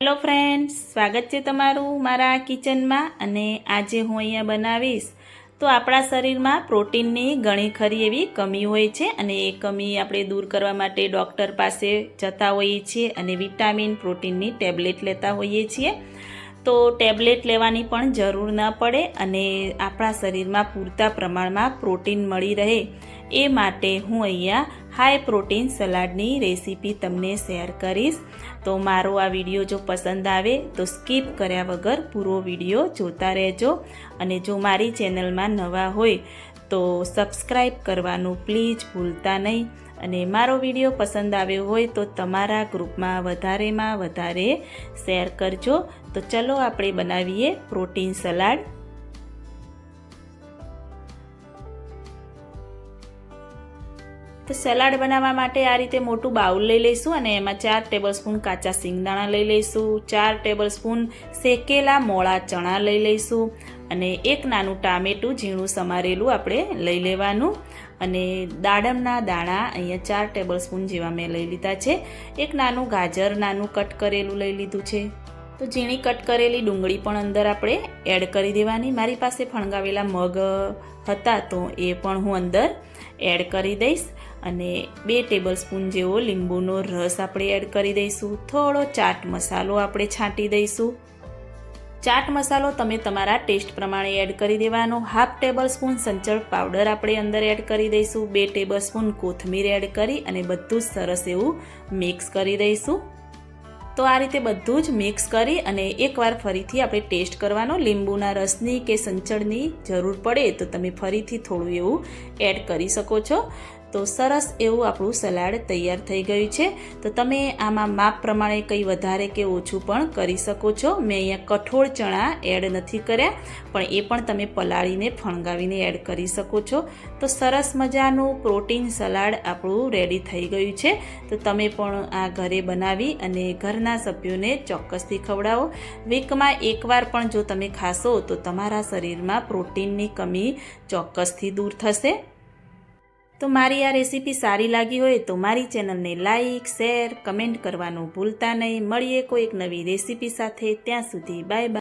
Hello friends, સ્વાગત છે તમારું મારા કિચનમાં અને આજે હું અહીંયા બનાવીશ. તો આપણા શરીરમાં પ્રોટીનની ઘણી ખરી એવી કમી હોય છે અને એ કમી આપણે દૂર કરવા માટે ડૉક્ટર પાસે જતા હોઈએ છીએ અને વિટામિન પ્રોટીનની ટેબ્લેટ લેતા હોઈએ છીએ. તો ટેબ્લેટ લેવાની પણ જરૂર ન પડે અને આપણા શરીરમાં પૂરતા પ્રમાણમાં પ્રોટીન મળી રહે. એ માટે હું અહીંયા હાઈ પ્રોટીન સલાડની રેસીપી તમને શેર કરીશ. તો મારો આ વીડિયો જો પસંદ આવે તો સ્કીપ કર્યા વગર પૂરો વીડિયો જોતા રહેજો. અને જો મારી ચેનલમાં નવા હોય તો સબસ્ક્રાઈબ કરવાનું પ્લીઝ ભૂલતા નહીં. અને મારો વીડિયો પસંદ આવ્યો હોય તો તમારા ગ્રુપમાં વધારેમાં વધારે શેર કરજો. તો ચલો આપણે બનાવીએ પ્રોટીન સલાડ. તો સલાડ બનાવવા માટે આ રીતે મોટું બાઉલ લઈ લઈશું અને એમાં ચાર ટેબલ સ્પૂન કાચા સિંગદાણા લઈ લઈશું, ચાર ટેબલ સ્પૂન શેકેલા મોળા ચણા લઈ લઈશું અને એક નાનું ટામેટું ઝીણું સમારેલું આપણે લઈ લેવાનું. અને દાડમના દાણા અહીંયા ચાર ટેબલ સ્પૂન જેવા મેં લઈ લીધા છે. એક નાનું ગાજર નાનું કટ કરેલું લઈ લીધું છે. તો ઝીણી કટ કરેલી ડુંગળી પણ અંદર આપણે એડ કરી દેવાની. મારી પાસે ફણગાવેલા મગ હતા તો એ પણ હું અંદર એડ કરી દઈશ. અને બે ટેબલ સ્પૂન જેવો લીંબુનો રસ આપણે એડ કરી દઈશું. થોડો ચાટ મસાલો આપણે છાંટી દઈશું. ચાટ મસાલો તમે તમારા ટેસ્ટ પ્રમાણે એડ કરી દેવાનો. હાફ ટેબલ સ્પૂન સંચળ પાવડર આપણે અંદર એડ કરી દઈશું. બે ટેબલ સ્પૂન કોથમીર એડ કરી અને બધું જ સરસ એવું મિક્સ કરી દઈશું. તો આ રીતે બધું જ મિક્સ કરી અને એકવાર ફરીથી આપણે ટેસ્ટ કરવાનો. લીંબુના રસની કે સંચળની જરૂર પડે તો તમે ફરીથી થોડું એવું એડ કરી શકો છો. તો સરસ એવું આપણું સલાડ તૈયાર થઈ ગયું છે. તો તમે આમાં માપ પ્રમાણે કંઈ વધારે કે ઓછું પણ કરી શકો છો. મેં અહીંયા કઠોળ ચણા એડ નથી કર્યા, પણ એ પણ તમે પલાળીને ફણગાવીને એડ કરી શકો છો. તો સરસ મજાનું પ્રોટીન સલાડ આપણું રેડી થઈ ગયું છે. તો તમે પણ આ ઘરે બનાવી અને ઘરના સભ્યોને ચોક્કસથી ખવડાવો. વીકમાં એકવાર પણ જો તમે ખાશો તો તમારા શરીરમાં પ્રોટીનની કમી ચોક્કસથી દૂર થશે. તો મારી આ રેસીપી સારી લાગી હોય તો મારી ચેનલને લાઇક શેર, કમેન્ટ કરવાનું ભૂલતા નહીં. મળીએ કોઈ એક નવી રેસીપી સાથે. ત્યાં સુધી બાય બાય.